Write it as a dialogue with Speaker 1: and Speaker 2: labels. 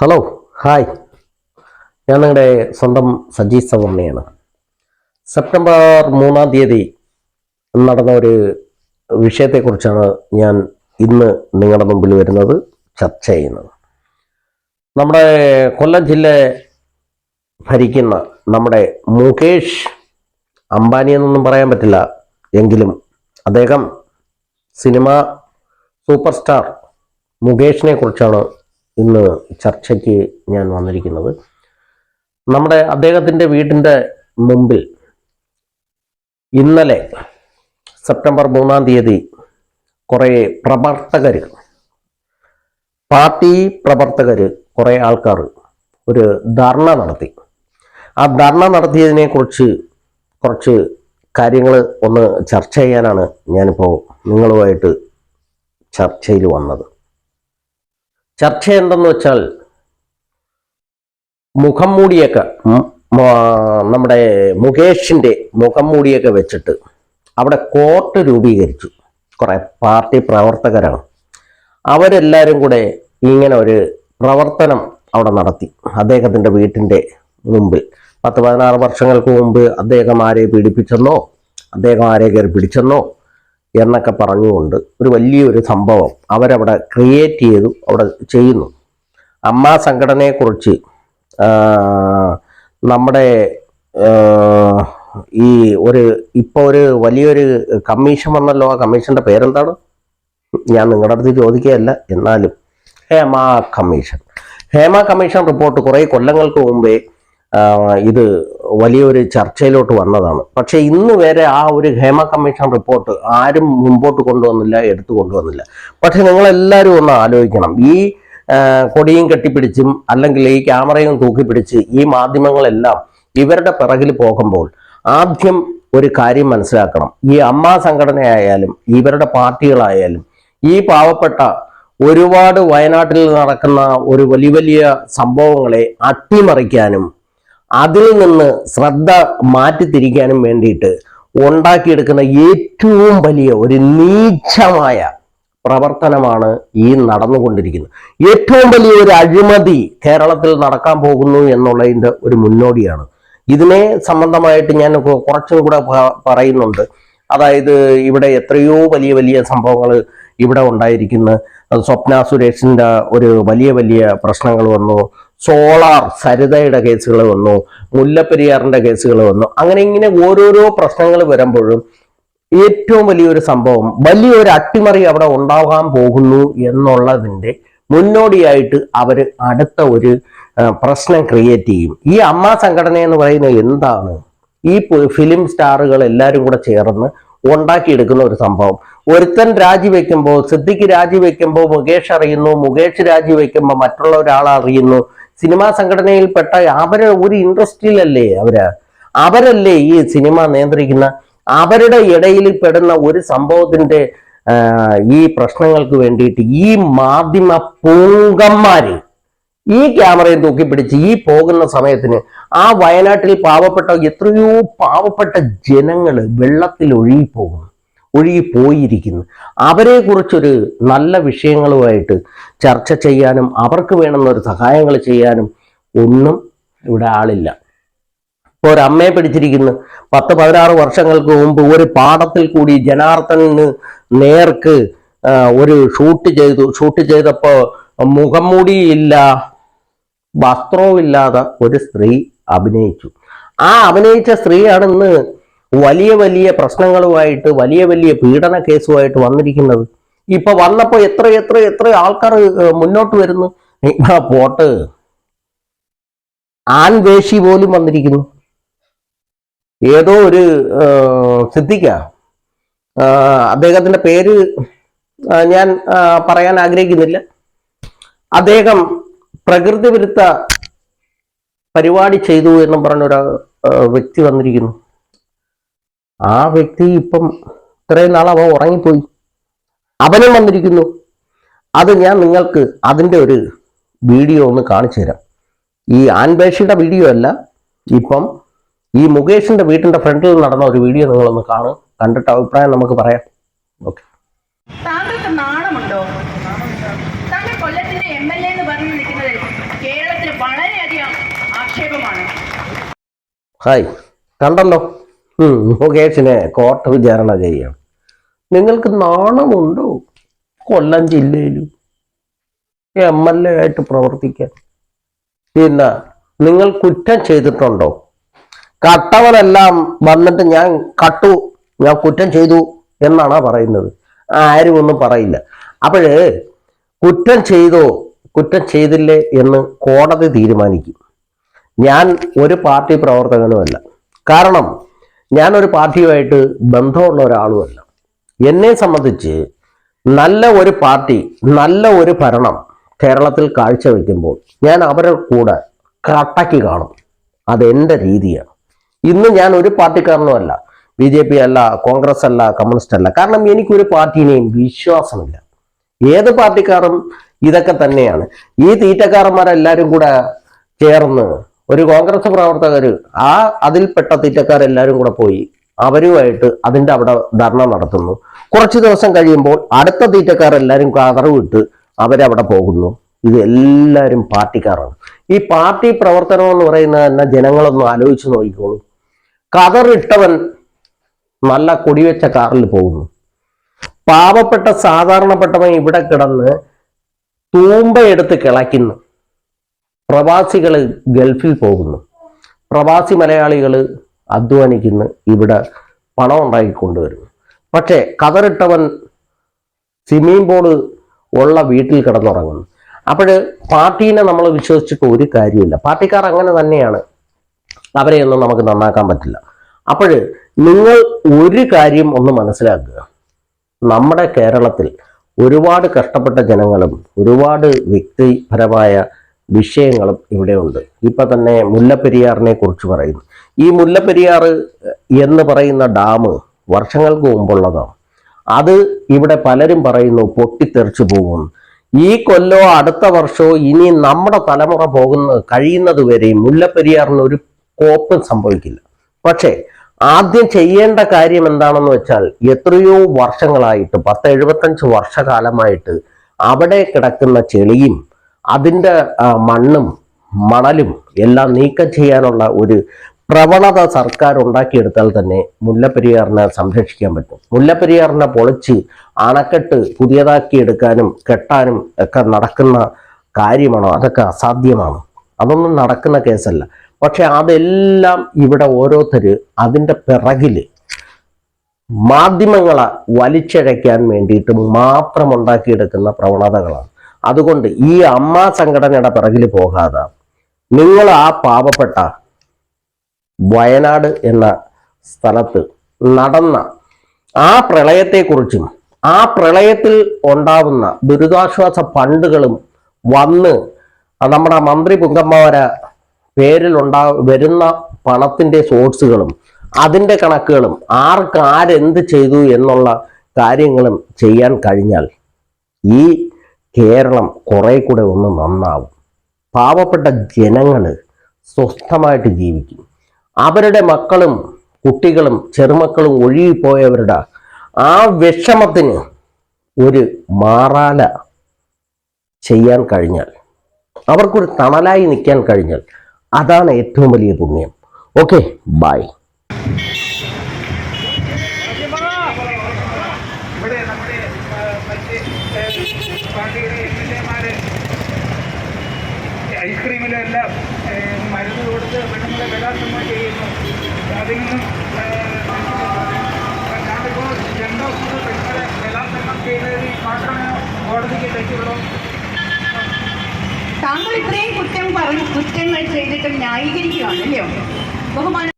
Speaker 1: Hello hi ഞാൻ നിങ്ങളുടെ സ്വന്തം സജി സവർണയാണ്. സെപ്റ്റംബർ മൂന്നാം തീയതി നടന്ന ഒരു വിഷയത്തെക്കുറിച്ചാണ് ഞാൻ ഇന്ന് നിങ്ങളുടെ മുമ്പിൽ വരുന്നത് ചർച്ച ചെയ്യുന്നത്. നമ്മുടെ കൊല്ലം ജില്ല ഭരിക്കുന്ന നമ്മുടെ മുകേഷ് അംബാനി എന്നൊന്നും പറയാൻ പറ്റില്ല. എങ്കിലും അദ്ദേഹം സിനിമ സൂപ്പർ സ്റ്റാർ മുകേഷിനെ കുറിച്ചാണ് ഇന്ന് ചർച്ചയ്ക്ക് ഞാൻ വന്നിരിക്കുന്നത്. നമ്മുടെ അദ്ദേഹത്തിന്റെ വീടിന്റെ മുമ്പിൽ ഇന്നലെ സെപ്റ്റംബർ മൂന്നാം തീയതി കുറേ പ്രവർത്തകർ പാർട്ടി പ്രവർത്തകർ കുറേ ആൾക്കാർ ഒരു ധർണ നടത്തി. ആ ധർണ നടത്തിയതിനെക്കുറിച്ച് കുറച്ച് കാര്യങ്ങൾ ഒന്ന് ചർച്ച ചെയ്യാനാണ് ഞാനിപ്പോൾ നിങ്ങളുമായിട്ട് ചർച്ചയിൽ വന്നത്. ചർച്ച എന്തെന്ന് വെച്ചാൽ മുഖം മൂടിയൊക്കെ നമ്മുടെ മുകേഷിന്റെ മുഖം മൂടിയൊക്കെ വെച്ചിട്ട് അവിടെ കോർട്ട് രൂപീകരിച്ചു. കുറെ പാർട്ടി പ്രവർത്തകരാണ്. അവരെല്ലാവരും കൂടെ ഇങ്ങനെ ഒരു പ്രവർത്തനം അവിടെ നടത്തി. അദ്ദേഹത്തിന്റെ വീട്ടിന്റെ മുമ്പിൽ. പത്ത് പതിനാറ് വർഷങ്ങൾക്ക് മുമ്പ് അദ്ദേഹം ആരെ പീഡിപ്പിച്ചെന്നോ അദ്ദേഹം ആരെ കയറി പിടിച്ചെന്നോ എന്നൊക്കെ പറഞ്ഞുകൊണ്ട് ഒരു വലിയൊരു സംഭവം അവരവിടെ ക്രിയേറ്റ് ചെയ്തു അവിടെ ചെയ്യുന്നു. അമ്മ സംഘടനയെക്കുറിച്ച് നമ്മുടെ ഈ ഒരു ഇപ്പോൾ ഒരു വലിയൊരു കമ്മീഷൻ വന്നല്ലോ. ആ കമ്മീഷന്റെ പേരെന്താണ്? ഞാൻ നിങ്ങളുടെ അടുത്ത് ചോദിക്കുകയല്ല എന്നാലും Hema commission Hema commission report കുറേ കൊല്ലങ്ങൾക്ക് മുമ്പേ ഇത് വലിയൊരു ചർച്ചയിലോട്ട് വന്നതാണ്. പക്ഷേ ഇന്ന് വരെ ആ ഒരു ഹേമ കമ്മീഷൻ റിപ്പോർട്ട് ആരും മുമ്പോട്ട് കൊണ്ടുവന്നില്ല എടുത്തു കൊണ്ടുവന്നില്ല. പക്ഷെ നിങ്ങളെല്ലാവരും ഒന്ന് ആലോചിക്കണം. ഈ കൊടിയും കെട്ടിപ്പിടിച്ചും അല്ലെങ്കിൽ ഈ ക്യാമറയും തൂക്കിപ്പിടിച്ച് ഈ മാധ്യമങ്ങളെല്ലാം ഇവരുടെ പിറകിൽ പോകുമ്പോൾ ആദ്യം ഒരു കാര്യം മനസ്സിലാക്കണം. ഈ അമ്മ സംഘടനയായാലും ഇവരുടെ പാർട്ടികളായാലും ഈ പാവപ്പെട്ട ഒരുപാട് വയനാട്ടിൽ നടക്കുന്ന ഒരു വലിയ വലിയ സംഭവങ്ങളെ അട്ടിമറിക്കാനും അതിൽ നിന്ന് ശ്രദ്ധ മാറ്റി മാറ്റിത്തിരിക്കാനും വേണ്ടിയിട്ട് ഉണ്ടാക്കിയെടുക്കുന്ന ഏറ്റവും വലിയ ഒരു നീചമായ പ്രവർത്തനമാണ് ഈ നടന്നുകൊണ്ടിരിക്കുന്നത്. ഏറ്റവും വലിയ ഒരു അഴിമതി കേരളത്തിൽ നടക്കാൻ പോകുന്നു എന്നുള്ളതിന്റെ ഒരു മുന്നോടിയാണ്. ഇതിനെ സംബന്ധമായിട്ട് ഞാൻ കുറച്ചും കൂടെ പറയുന്നുണ്ട്. അതായത് ഇവിടെ എത്രയോ വലിയ വലിയ സംഭവങ്ങൾ ഇവിടെ ഉണ്ടായിരിക്കുന്ന. സ്വപ്ന സുരേഷിന്റെ ഒരു വലിയ വലിയ പ്രശ്നങ്ങൾ വന്നു. സോളാർ സരിതയുടെ കേസുകൾ വന്നു മുല്ലപ്പെരിയാറിന്റെ കേസുകൾ വന്നു. അങ്ങനെ ഇങ്ങനെ ഓരോരോ പ്രശ്നങ്ങൾ വരുമ്പോഴും ഏറ്റവും വലിയൊരു സംഭവം വലിയൊരു അട്ടിമറി അവിടെ ഉണ്ടാകാൻ പോകുന്നു എന്നുള്ളതിന്റെ മുന്നോടിയായിട്ട് അവർ അടുത്ത ഒരു പ്രശ്നം ക്രിയേറ്റ് ചെയ്യും. ഈ അമ്മ സംഘടന എന്ന് പറയുന്നത് എന്താണ്? ഈ ഫിലിം സ്റ്റാറുകൾ എല്ലാവരും കൂടെ ചേർന്ന് ഉണ്ടാക്കിയെടുക്കുന്ന ഒരു സംഭവം. ഒരുത്തൻ രാജിവെക്കുമ്പോൾ സിദ്ദിഖ് രാജിവെക്കുമ്പോൾ മുകേഷ് അറിയുന്നു മുകേഷ് രാജിവെക്കുമ്പോൾ മറ്റുള്ള ഒരാൾ അറിയുന്നു. സിനിമാ സംഘടനയിൽപ്പെട്ട അവരെ ഒരു ഇൻഡസ്ട്രിയിലല്ലേ അവർ? അവരല്ലേ ഈ സിനിമ നിയന്ത്രിക്കുന്ന? അവരുടെ ഇടയിൽ പെടുന്ന ഒരു സംഭവത്തിന്റെ ഈ പ്രശ്നങ്ങൾക്ക് വേണ്ടിയിട്ട് ഈ മാധ്യമ പൂങ്കന്മാര് ഈ ക്യാമറയും തൂക്കിപ്പിടിച്ച് ഈ പോകുന്ന സമയത്തിന് ആ വയനാട്ടിൽ പാവപ്പെട്ട എത്രയോ പാവപ്പെട്ട ജനങ്ങൾ വെള്ളത്തിൽ ഒഴുകിപ്പോകുന്നു ഒഴുകിപ്പോയിരിക്കുന്നു അവരെ കുറിച്ചൊരു നല്ല വിഷയങ്ങളുമായിട്ട് ചർച്ച ചെയ്യാനും അവർക്ക് വേണമെന്നൊരു സഹായങ്ങൾ ചെയ്യാനും ഒന്നും ഇവിടെ ആളില്ല. ഇപ്പോൾ ഒരു അമ്മയെ പിടിച്ചിരിക്കുന്നു. പത്ത് പതിനാറ് വർഷങ്ങൾക്ക് മുമ്പ് ഒരു പാടത്തിൽ കൂടി ജനാർദ്ദന് നേർക്ക് ഒരു ഷൂട്ട് ചെയ്തു ഷൂട്ട് ചെയ്തപ്പോൾ മുഖം മൂടിയില്ല വസ്ത്രവുമില്ലാതെ ഒരു സ്ത്രീ അഭിനയിച്ചു. ആ അഭിനയിച്ച സ്ത്രീയാണ് ഇന്ന് വലിയ വലിയ പ്രശ്നങ്ങളുമായിട്ട് വലിയ വലിയ പീഡന കേസുമായിട്ട് വന്നിരിക്കുന്നത്. ഇപ്പൊ വന്നപ്പോ എത്ര എത്ര എത്ര ആൾക്കാർ മുന്നോട്ട് വരുന്നു? Pot pot. ആൺവേഷി പോലും വന്നിരിക്കുന്നു. ഏതോ ഒരു സിദ്ധിക്ക അദ്ദേഹത്തിന്റെ പേര് ഞാൻ പറയാൻ ആഗ്രഹിക്കുന്നില്ല. അദ്ദേഹം പ്രകൃതി വിരുദ്ധ പരിപാടി ചെയ്തു എന്നും പറഞ്ഞൊരു വ്യക്തി വന്നിരിക്കുന്നു. ആ വ്യക്തി ഇപ്പം ഇത്രയും നാൾ അവൻ ഉറങ്ങിപ്പോയി. അവനും വന്നിരിക്കുന്നു. അത് ഞാൻ നിങ്ങൾക്ക് അതിന്റെ ഒരു വീഡിയോ ഒന്ന് കാണിച്ചു തരാം. ഈ ആൻബേഷിയുടെ വീഡിയോ അല്ല ഇപ്പം ഈ മുകേഷിന്റെ വീട്ടിന്റെ ഫ്രണ്ടിൽ നടന്ന ഒരു വീഡിയോ നിങ്ങളൊന്ന് കാണും കണ്ടിട്ട് അഭിപ്രായം നമുക്ക് പറയാം. ഓക്കെ.
Speaker 2: താങ്കൾക്ക് എന്ന് പറഞ്ഞു നിൽക്കുന്നതിൽ ആക്ഷേപമാണ്.
Speaker 1: ഹായ് കണ്ടല്ലോ. മുകേഷിനെ കോർട്ട് വിചാരണ ചെയ്യാം. നിങ്ങൾക്ക് നാണമുണ്ടോ? കൊല്ലം ജില്ലയിലും എം എൽ എ ആയിട്ട് പ്രവർത്തിക്കാൻ. പിന്നെ നിങ്ങൾ കുറ്റം ചെയ്തിട്ടുണ്ടോ? കട്ടവനെല്ലാം വന്നിട്ട് ഞാൻ കട്ടു ഞാൻ കുറ്റം ചെയ്തു എന്നാണ് പറയുന്നത്. ആരും ഒന്നും പറയില്ല. അപ്പോൾ കുറ്റം ചെയ്തോ കുറ്റം ചെയ്തില്ലേ എന്ന് കോടതി തീരുമാനിക്കും. ഞാൻ ഒരു പാർട്ടി പ്രവർത്തകനുമല്ല. കാരണം ഞാൻ ഒരു പാർട്ടിയുമായിട്ട് ബന്ധമുള്ള ഒരാളുമല്ല. എന്നെ സംബന്ധിച്ച് നല്ല ഒരു പാർട്ടി നല്ല ഒരു ഭരണം കേരളത്തിൽ കാഴ്ചവെക്കുമ്പോൾ ഞാൻ അവരെ കൂടെ കട്ടയ്ക്ക് കാണും. അതെന്റെ രീതിയാണ്. ഇന്ന് ഞാൻ ഒരു പാർട്ടിക്കാരനുമല്ല. ബി ജെ പി അല്ല കോൺഗ്രസ് അല്ല കമ്മ്യൂണിസ്റ്റ് അല്ല. കാരണം എനിക്കൊരു പാർട്ടിനെയും വിശ്വാസമില്ല. ഏത് പാർട്ടിക്കാരും ഇതൊക്കെ തന്നെയാണ്. ഈ തീറ്റക്കാരന്മാരെല്ലാവരും കൂടെ ചേർന്ന് ഒരു കോൺഗ്രസ് പ്രവർത്തകർ ആ അതിൽപ്പെട്ട തീറ്റക്കാരെല്ലാവരും കൂടെ പോയി അവരുമായിട്ട് അതിന്റെ അവിടെ ധർണ നടത്തുന്നു. കുറച്ച് ദിവസം കഴിയുമ്പോൾ അടുത്ത തീറ്റക്കാരെല്ലാവരും കതറ് വിട്ട് അവരവിടെ പോകുന്നു. ഇത് എല്ലാവരും പാർട്ടിക്കാരാണ്. ഈ പാർട്ടി പ്രവർത്തനം എന്ന് പറയുന്നത് തന്നെ ജനങ്ങളൊന്ന് ആലോചിച്ച് നോക്കിക്കോളൂ. കതറിട്ടവൻ നല്ല കൊടിവെച്ച കാറിൽ പോകുന്നു. പാവപ്പെട്ട സാധാരണപ്പെട്ടവൻ ഇവിടെ കിടന്ന് തൂമ്പയെടുത്ത് കിളയ്ക്കുന്നു. പ്രവാസികൾ ഗൾഫിൽ പോകുന്നു. പ്രവാസി മലയാളികൾ അധ്വാനിക്കുന്നു. ഇവിടെ പണം ഉണ്ടാക്കി കൊണ്ടുവരുന്നു. പക്ഷേ കതറിട്ടവൻ സ്വിമ്മിംഗ് പൂൾ ഉള്ള വീട്ടിൽ കിടന്നുറങ്ങുന്നു. അപ്പോൾ പാർട്ടീനെ നമ്മൾ വിശ്വസിച്ചിട്ട് ഒരു കാര്യമില്ല പാർട്ടിക്കാർ അങ്ങനെ തന്നെയാണ്. അവരെയൊന്നും നമുക്ക് നന്നാക്കാൻ പറ്റില്ല. അപ്പോൾ നിങ്ങൾ ഒരു കാര്യം ഒന്ന് മനസ്സിലാക്കുക. നമ്മുടെ കേരളത്തിൽ ഒരുപാട് കഷ്ടപ്പെട്ട ജനങ്ങളും ഒരുപാട് വ്യക്തിപരമായ വിഷയങ്ങളും ഇവിടെയുണ്ട് ഇപ്പൊ തന്നെ മുല്ലപ്പെരിയാറിനെ കുറിച്ച് പറയുന്നു. ഈ മുല്ലപ്പെരിയാർ എന്ന് പറയുന്ന ഡാം വർഷങ്ങൾക്ക് മുമ്പുള്ളതാണ്. അത് ഇവിടെ പലരും പറയുന്നു പൊട്ടിത്തെറിച്ചു പോകും ഈ കൊല്ലോ അടുത്ത വർഷമോ ഇനി നമ്മുടെ തലമുറ പോകുന്ന കഴിയുന്നത് വരെയും മുല്ലപ്പെരിയാറിന് ഒരു കോപ്പും സംഭവിക്കില്ല. പക്ഷേ ആദ്യം ചെയ്യേണ്ട കാര്യം എന്താണെന്ന് വെച്ചാൽ എത്രയോ വർഷങ്ങളായിട്ട് പത്ത് എഴുപത്തഞ്ച് വർഷകാലമായിട്ട് അവിടെ കിടക്കുന്ന ചെളിയും അതിന്റെ മണ്ണും മണലും എല്ലാം നീക്കം ചെയ്യാനുള്ള ഒരു പ്രവണത സർക്കാർ ഉണ്ടാക്കിയെടുത്താൽ തന്നെ മുല്ലപ്പെരിയാറിനെ സംരക്ഷിക്കാൻ പറ്റും. മുല്ലപ്പെരിയാറിനെ പൊളിച്ച് അണക്കെട്ട് പുതിയതാക്കി എടുക്കാനും കെട്ടാനും ഒക്കെ നടക്കുന്ന കാര്യമാണോ? അതൊക്കെ അസാധ്യമാണ്? അതൊന്നും നടക്കുന്ന കേസല്ല. പക്ഷെ അതെല്ലാം ഇവിടെ ഓരോരുത്തർ അതിന്റെ പിറകിൽ മാധ്യമങ്ങളെ വലിച്ചഴയ്ക്കാൻ വേണ്ടിയിട്ട് മാത്രം ഉണ്ടാക്കിയെടുക്കുന്ന പ്രവണതകളാണ്. അതുകൊണ്ട് ഈ അമ്മ സംഘടനയുടെ പിറകിൽ പോകാതെ നിങ്ങൾ ആ പാവപ്പെട്ട വയനാട് എന്ന സ്ഥലത്ത് നടന്ന ആ പ്രളയത്തെക്കുറിച്ചും ആ പ്രളയത്തിൽ ഉണ്ടാവുന്ന ദുരിതാശ്വാസ ഫണ്ടുകളും വന്ന് നമ്മുടെ മന്ത്രി പുങ്കമ്മവര പേരിൽ ഉണ്ടാ വരുന്ന പണത്തിന്റെ സോഴ്സുകളും അതിന്റെ കണക്കുകളും ആർക്ക് ആരെന്ത് ചെയ്തു എന്നുള്ള കാര്യങ്ങളും ചെയ്യാൻ കഴിഞ്ഞാൽ ഈ കേരളം കുറെ കൂടെ ഒന്ന് നന്നാവും. പാവപ്പെട്ട ജനങ്ങൾ സ്വസ്ഥമായിട്ട് ജീവിക്കും. അവരുടെ മക്കളും കുട്ടികളും ചെറുമക്കളും ഒഴുകിപ്പോയവരുടെ ആ വിഷമത്തിന് ഒരു മാറാല ചെയ്യാൻ കഴിഞ്ഞാൽ അവർക്കൊരു തണലായി നിൽക്കാൻ കഴിഞ്ഞാൽ അതാണ് ഏറ്റവും വലിയ പുണ്യം. ഓക്കെ ബൈ
Speaker 2: ഇവിടെ നമ്മുടെ ആ, മറ്റ് ഏ, പാർട്ടിയുടെ എം എൽ എമാര് ഐസ്ക്രീമിലെല്ലാം ഏ, മരുന്ന് കൊടുത്ത് പെണ്ണുങ്ങളെ ബലാത്സംഗം ചെയ്യുന്നു. അതിൽ നിന്നും ഞാനിപ്പോൾ രണ്ടോ മൂന്നോ പെണ്ണുങ്ങളെ ബലാത്സംഗം ചെയ്തതിൽ മാത്രമേ കോടതിക്ക് തെറ്റുള്ളൂ.
Speaker 3: താങ്കൾ ഇത്രയും കുറ്റം പറഞ്ഞു കുറ്റങ്ങൾ ചെയ്തിട്ട് ന്യായീകരിക്കുകയാണല്ലോ? ബഹുമാന